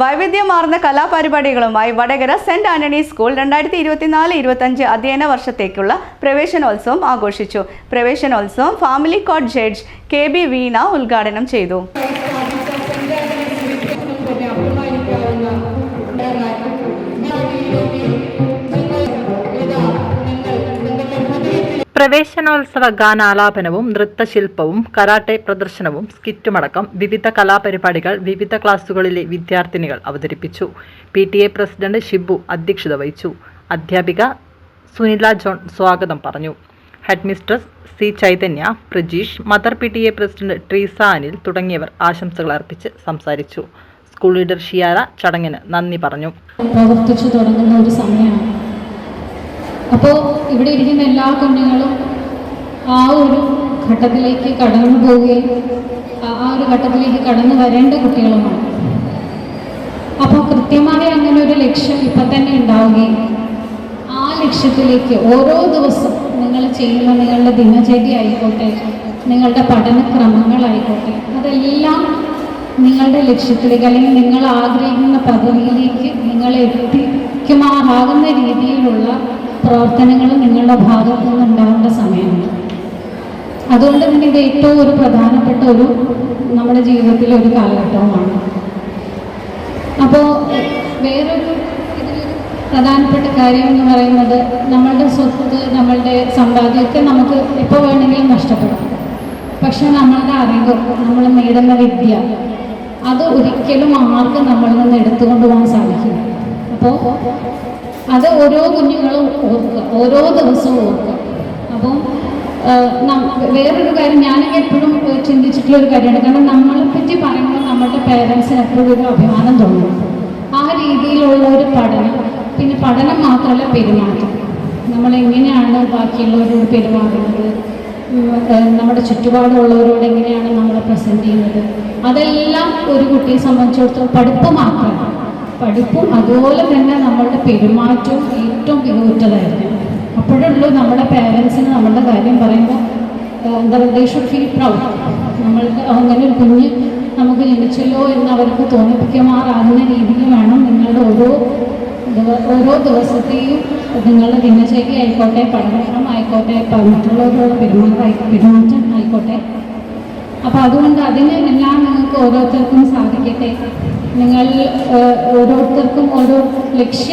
വൈവിധ്യമാർന്ന കലാപരിപാടികളുമായി Vadakara saint Antony school രണ്ടായിരത്തി ഇരുപത്തിനാല് ഇരുപത്തഞ്ച് അധ്യയന വർഷത്തേക്കുള്ള പ്രവേശനോത്സവം ആഘോഷിച്ചു. പ്രവേശനോത്സവം family court judge K B Veena ഉദ്ഘാടനം ചെയ്തു. പ്രവേശനോത്സവ ഗാനാലാപനവും നൃത്തശില്പവും കരാട്ടെ പ്രദർശനവും സ്കിറ്റുമടക്കം വിവിധ കലാപരിപാടികൾ വിവിധ ക്ലാസുകളിലെ വിദ്യാർത്ഥിനികൾ അവതരിപ്പിച്ചു. P T A president Shibu അധ്യക്ഷത വഹിച്ചു. അധ്യാപിക സുനില ജോൺ സ്വാഗതം പറഞ്ഞു. Headmistress C Chaitanya Prajeesh mother P T A president Treesa Anil തുടങ്ങിയവർ ആശംസകൾ അർപ്പിച്ച് സംസാരിച്ചു. സ്കൂൾ ലീഡർ ഷിയാര ചടങ്ങിന് നന്ദി പറഞ്ഞു. പ്രവർത്തിച്ചു തുടങ്ങുന്ന ഒരു സമയമാണ്. അപ്പോൾ ഇവിടെ ഇരിക്കുന്ന എല്ലാ കുഞ്ഞുങ്ങളും ആ ഒരു ഘട്ടത്തിലേക്ക് കടന്നു പോവുകയും ആ- ഒരു ഘട്ടത്തിലേക്ക് കടന്നു വരേണ്ട കുട്ടികളുമാണ്. അപ്പോൾ കൃത്യമായി അങ്ങനെ ഒരു ലക്ഷ്യം ഇപ്പം തന്നെ ഉണ്ടാവുകയും ആ ലക്ഷ്യത്തിലേക്ക് ഓരോ ദിവസം നിങ്ങൾ ചെയ്യുന്ന നിങ്ങളുടെ ദിനചര്യ ആയിക്കോട്ടെ നിങ്ങളുടെ പഠനക്രമങ്ങളായിക്കോട്ടെ അതെല്ലാം നിങ്ങളുടെ ലക്ഷ്യത്തിലേക്ക് അല്ലെങ്കിൽ നിങ്ങൾ ആഗ്രഹിക്കുന്ന പദവിയിലേക്ക് നിങ്ങളെ എത്തിക്കുമാറാകുന്ന രീതിയിലുള്ള പ്രവർത്തനങ്ങൾ നിങ്ങളുടെ ഭാഗത്തു നിന്നുണ്ടാവേണ്ട സമയമാണ്. അതുകൊണ്ട് തന്നെ ഇത് ഏറ്റവും ഒരു പ്രധാനപ്പെട്ട ഒരു നമ്മുടെ ജീവിതത്തിലെ ഒരു കാലഘട്ടവുമാണ്. അപ്പോൾ വേറൊരു പ്രധാനപ്പെട്ട കാര്യം എന്ന് പറയുന്നത് നമ്മളുടെ സ്വത്ത് നമ്മളുടെ സമ്പാദ്യമൊക്കെ നമുക്ക് എപ്പോൾ വേണമെങ്കിലും നഷ്ടപ്പെടാം. പക്ഷെ നമ്മളുടെ അറിവ് നമ്മൾ നേടുന്ന വിദ്യ അത് ഒരിക്കലും ആർക്കും നമ്മളിൽ നിന്ന് എടുത്തുകൊണ്ട് പോകാൻ സാധിക്കില്ല. അപ്പോൾ അത് ഓരോ കുഞ്ഞുങ്ങളും ഓർക്കുക ഓരോ ദിവസവും ഓർക്കുക. അപ്പം വേറൊരു കാര്യം ഞാൻ എപ്പോഴും ചിന്തിച്ചിട്ടുള്ള ഒരു കാര്യമാണ്. കാരണം നമ്മളെ പറ്റി പറയുമ്പോൾ നമ്മുടെ പേരൻസിന് എപ്പോഴും ഒരു അഭിമാനം തോന്നും. ആ രീതിയിലുള്ള ഒരു പഠനം പിന്നെ പഠനം മാത്രമല്ല പെരുമാറ്റം. നമ്മൾ എങ്ങനെയാണ് ബാക്കിയുള്ളവരോട് പെരുമാറുന്നത്? നമ്മുടെ ചുറ്റുപാടുള്ളവരോട് എങ്ങനെയാണ് നമ്മൾ പ്രസന്റ് ചെയ്യുന്നത്? അതെല്ലാം ഒരു കുട്ടിയെ സംബന്ധിച്ചിടത്തോളം പഠിപ്പ് മാത്രമല്ല. പഠിപ്പും അതുപോലെ തന്നെ നമ്മളുടെ പെരുമാറ്റവും ഏറ്റവും മികവുറ്റതായിരുന്നു അപ്പോഴുള്ളൂ നമ്മുടെ പേരൻസിന് നമ്മളുടെ കാര്യം പറയുമ്പോൾ എന്താ പറയുക ദേ ഷുഡ് ഫീൽ പ്രൗഡ് നമ്മൾക്ക് അങ്ങനെ ഒരു കുഞ്ഞ് നമുക്ക് ജനിച്ചല്ലോ എന്ന് അവർക്ക് തോന്നിപ്പിക്കുമാറാകുന്ന രീതിയിൽ വേണം നിങ്ങളുടെ ഓരോ ഓരോ ദിവസത്തെയും നിങ്ങളുടെ ദിനചര്യ ആയിക്കോട്ടെ പഠനക്രമം ആയിക്കോട്ടെ മറ്റുള്ളവരോട് പെരുമാറായി പെരുമാറ്റം ആയിക്കോട്ടെ. അപ്പോൾ അതുകൊണ്ട് അതിന് എല്ലാം നിങ്ങൾക്ക് ഓരോരുത്തർക്കും സാധിക്കട്ടെ. നിങ്ങൾ ഓരോരുത്തർക്കും ഓരോ ലക്ഷ്യം